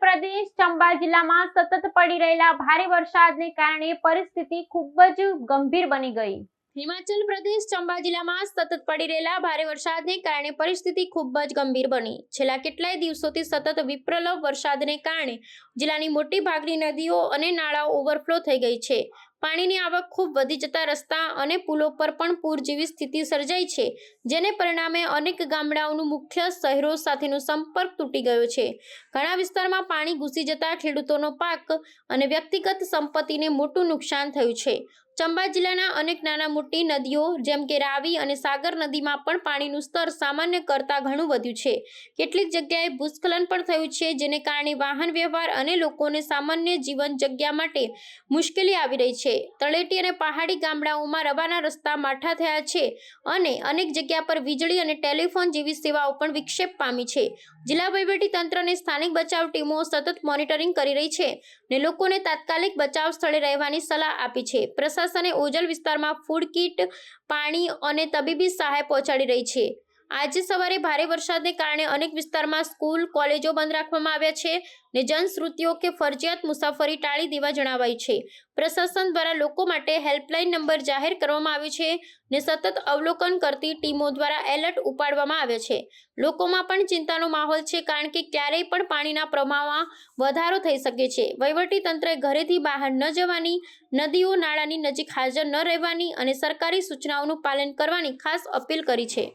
પ્રદેશ, ચંબા જિલ્લામાં સતત પડી રહેલા ભારે વરસાદને કારણે પરિસ્થિતિ ખૂબ જ ગંભીર બની ગઈ. હિમાચલ પ્રદેશ, ચંબા જિલ્લામાં સતત પડી રહેલા ભારે વરસાદને કારણે પરિસ્થિતિ ખૂબ જ ગંભીર બની. છેલ્લા કેટલાય દિવસોથી સતત વિપ્રલભ વરસાદને કારણે જિલ્લાની મોટી ભાગની નદીઓ અને નાળાઓ ઓવરફ્લો થઈ ગઈ છે. પાણીની આવક ખૂબ વધી જતા રસ્તા અને પુલો પર પણ પૂર જેવી સ્થિતિ સર્જાઈ છે, જેને પરિણામે અનેક ગામડાઓનું મુખ્ય શહેરો સાથેનો સંપર્ક તૂટી ગયો છે. ઘણા વિસ્તારમાં પાણી ઘૂસી જતા ખેડૂતોનો પાક અને વ્યક્તિગત સંપત્તિને મોટું નુકસાન થયું છે. ચંબા જિલ્લાના અનેક નાના મોટી નદીઓ, જેમ કે રાવી અને સાગર નદીમાં પણ પાણીનું સ્તર સામાન્ય કરતાં ઘણું વધ્યું છે. કેટલીક જગ્યાએ ભૂસ્ખલન પણ થયું છે, જેને કારણે વાહન વ્યવહાર અને લોકોને સામાન્ય જીવન જગ્યા માટે મુશ્કેલી આવી રહી છે. તળેટી અને પહાડી ગામડાઓમાં રવાના રસ્તા માઠા થયા છે અને અનેક જગ્યા પર વીજળી અને ટેલિફોન જેવી સેવાઓ પણ વિક્ષેપ પામી છે. જિલ્લા વહીવટી તંત્ર અને સ્થાનિક બચાવ ટીમો સતત મોનિટરિંગ કરી રહી છે ને લોકોને તાત્કાલિક બચાવ સ્થળે રહેવાની સલાહ આપી છે. પ્રશાસને ઓજલ વિસ્તારમાં ફૂડ કીટ, પાણી અને તબીબી સહાય પહોંચાડી રહી છે. આજે સવારે ભારે વરસાદને કારણે અનેક વિસ્તારમાં સ્કૂલ, કોલેજો બંધ રાખવામાં આવ્યા છે ને જનશ્રુતિઓ કે ફરજિયાત મુસાફરી ટાળી દેવા જણાવાય છે. પ્રશાસન દ્વારા લોકો માટે હેલ્પલાઇન નંબર જાહેર કરવામાં આવ્યો છે ને સતત અવલોકન કરતી ટીમો દ્વારા એલર્ટ ઉપાડવામાં આવે છે. લોકોમાં પણ ચિંતાનો માહોલ છે કારણ કે ક્યારેય પણ પાણીના પ્રમાણમાં વધારો થઈ શકે છે. વહીવટી તંત્રએ ઘરેથી બહાર ન જવાની, નદીઓ નાળાની નજીક હાજર ન રહેવાની અને સરકારી સૂચનાઓનું પાલન કરવાની ખાસ અપીલ કરી છે.